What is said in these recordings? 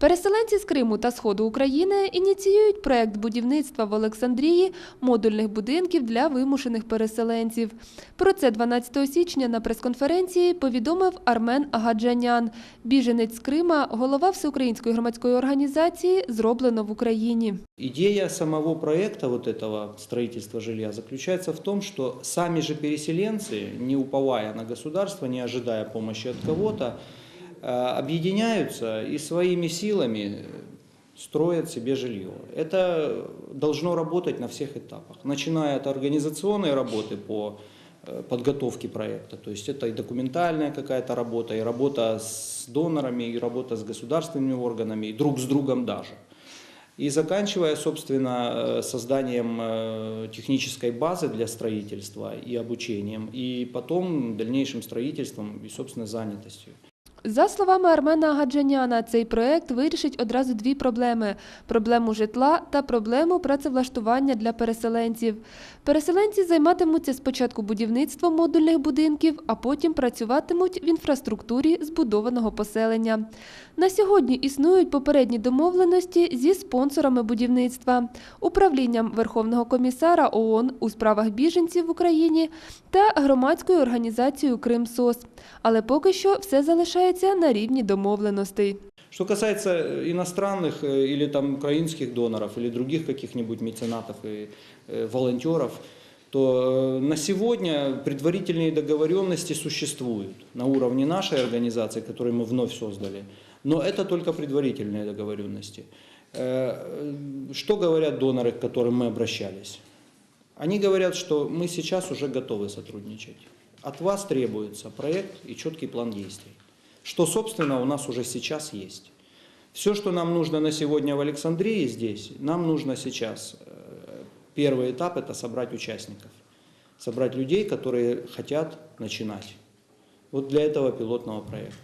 Переселенці з Криму та Сходу України ініціюють проект будівництва в Олександрії модульних будинків для вимушених переселенців. Про це 12 січня на прес-конференції повідомив Армен Агаджанян, біженець з Крима, голова всеукраїнської громадської організації «Зроблено в Україні». Идея самого проекта вот этого строительства жилья заключается в том, что сами же переселенцы, не уповая на государство, не ожидая помощи от кого-то, э, объединяются и своими силами строят себе жилье. Это должно работать на всех этапах, начиная от организационной работы по э, подготовке проекта, то есть это и документальная какая-то работа, и работа с донорами, и работа с государственными органами, и друг с другом даже. И заканчивая, собственно, э, созданием э, технической базы для строительства и обучением, и потом дальнейшим строительством и, собственно, занятостью. За словами Армена Агаджаняна, цей проект вирішить одразу дві проблеми: проблему житла та проблему працевлаштування для переселенців. Переселенці займатимуться спочатку будівництвом модульних будинків, а потім працюватимуть в інфраструктурі збудованого поселення. На сьогодні існують попередні домовленості зі спонсорами будівництва, управлінням Верховного комісара ООН у справах біженців в Україні та громадською організацією Кримсос. Але поки що все залишається на рівні домовленостей. Что касается э, иностранных э, или там украинских доноров или других каких-нибудь меценатов и э, волонтеров, то э, на сегодня предварительные договоренности существуют на уровне нашей организации, которую мы вновь создали. Но это только предварительные договоренности. Э, Что говорят доноры, к которым мы обращались? Они говорят, что мы сейчас уже готовы сотрудничать. От вас требуется проект и четкий план действий. Что, собственно, у нас уже сейчас есть. Все, что нам нужно на сегодня в Александрии здесь, нам нужно сейчас. э, Первый этап – это собрать участников. Собрать людей, которые хотят начинать. Вот для этого пилотного проекта.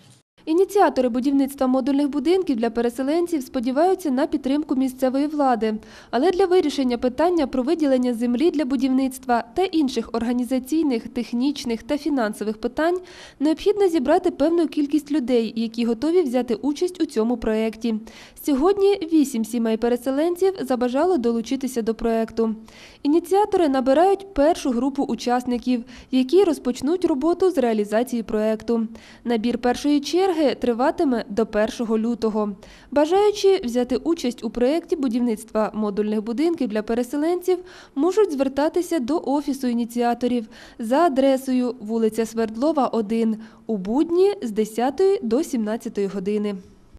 Ініціатори будівництва модульних будинків для переселенців сподіваються на підтримку місцевої влади. Але для вирішення питання про виділення землі для будівництва та інших організаційних, технічних та фінансових питань необхідно зібрати певну кількість людей, які готові взяти участь у цьому проєкті. Сьогодні вісім сімей переселенців забажало долучитися до проєкту. Ініціатори набирають першу групу учасників, які розпочнуть роботу з реалізації проєкту. Набір першої черги триватиме до 1 лютого. Бажаючи взяти участь у проєкті будівництва модульних будинків для переселенців можуть звертатися до офісу ініціаторів за адресою вулиця Свердлова, 1 у будні з 10 до 17 години.